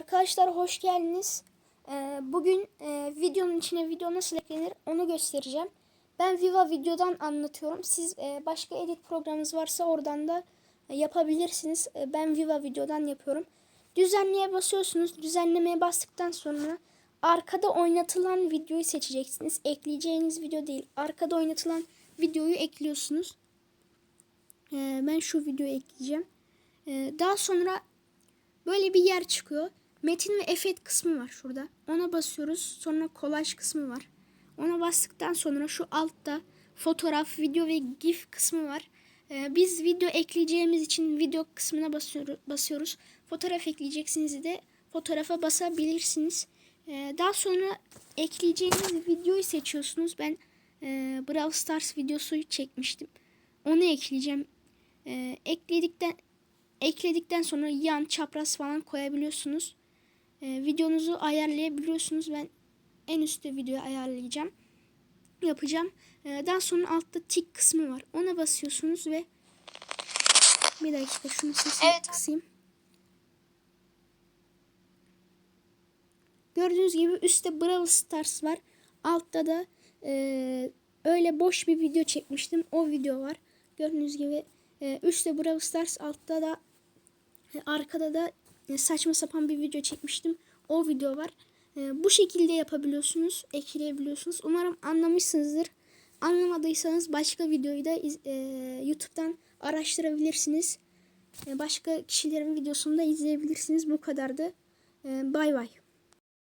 Arkadaşlar hoş geldiniz. Ee, bugün e, videonun içine video nasıl eklenir onu göstereceğim. Ben Viva videodan anlatıyorum. Siz e, başka edit programınız varsa oradan da e, yapabilirsiniz. E, ben Viva videodan yapıyorum. Düzenleye basıyorsunuz. Düzenlemeye bastıktan sonra arkada oynatılan videoyu seçeceksiniz. Ekleyeceğiniz video değil. Arkada oynatılan videoyu ekliyorsunuz. E, ben şu videoyu ekleyeceğim. E, daha sonra böyle bir yer çıkıyor. Metin ve efekt kısmı var şurada. Ona basıyoruz. Sonra kolaj kısmı var. Ona bastıktan sonra şu altta fotoğraf, video ve gif kısmı var. Ee, biz video ekleyeceğimiz için video kısmına basıyoruz. basıyoruz. Fotoğraf ekleyeceksiniz de fotoğrafa basabilirsiniz. Ee, daha sonra ekleyeceğiniz videoyu seçiyorsunuz. Ben e, Brawl Stars videosu çekmiştim. Onu ekleyeceğim. Ee, ekledikten ekledikten sonra yan çapraz falan koyabiliyorsunuz. Ee, videonuzu ayarlayabiliyorsunuz. Ben en üstte videoyu ayarlayacağım. Yapacağım. Ee, daha sonra altta tik kısmı var. Ona basıyorsunuz ve bir dakika şunu sesini Evet. kısayım. Gördüğünüz gibi üstte Brawl Stars var. Altta da e, öyle boş bir video çekmiştim. O video var. Gördüğünüz gibi e, üstte Brawl Stars altta da e, arkada da e, saçma sapan bir video çekmiştim. O video var. E, bu şekilde yapabiliyorsunuz. Ekleyebiliyorsunuz. Umarım anlamışsınızdır. Anlamadıysanız başka videoyu da e, YouTube'dan araştırabilirsiniz. E, başka kişilerin videosunu da izleyebilirsiniz. Bu kadardı. E, Bay bay.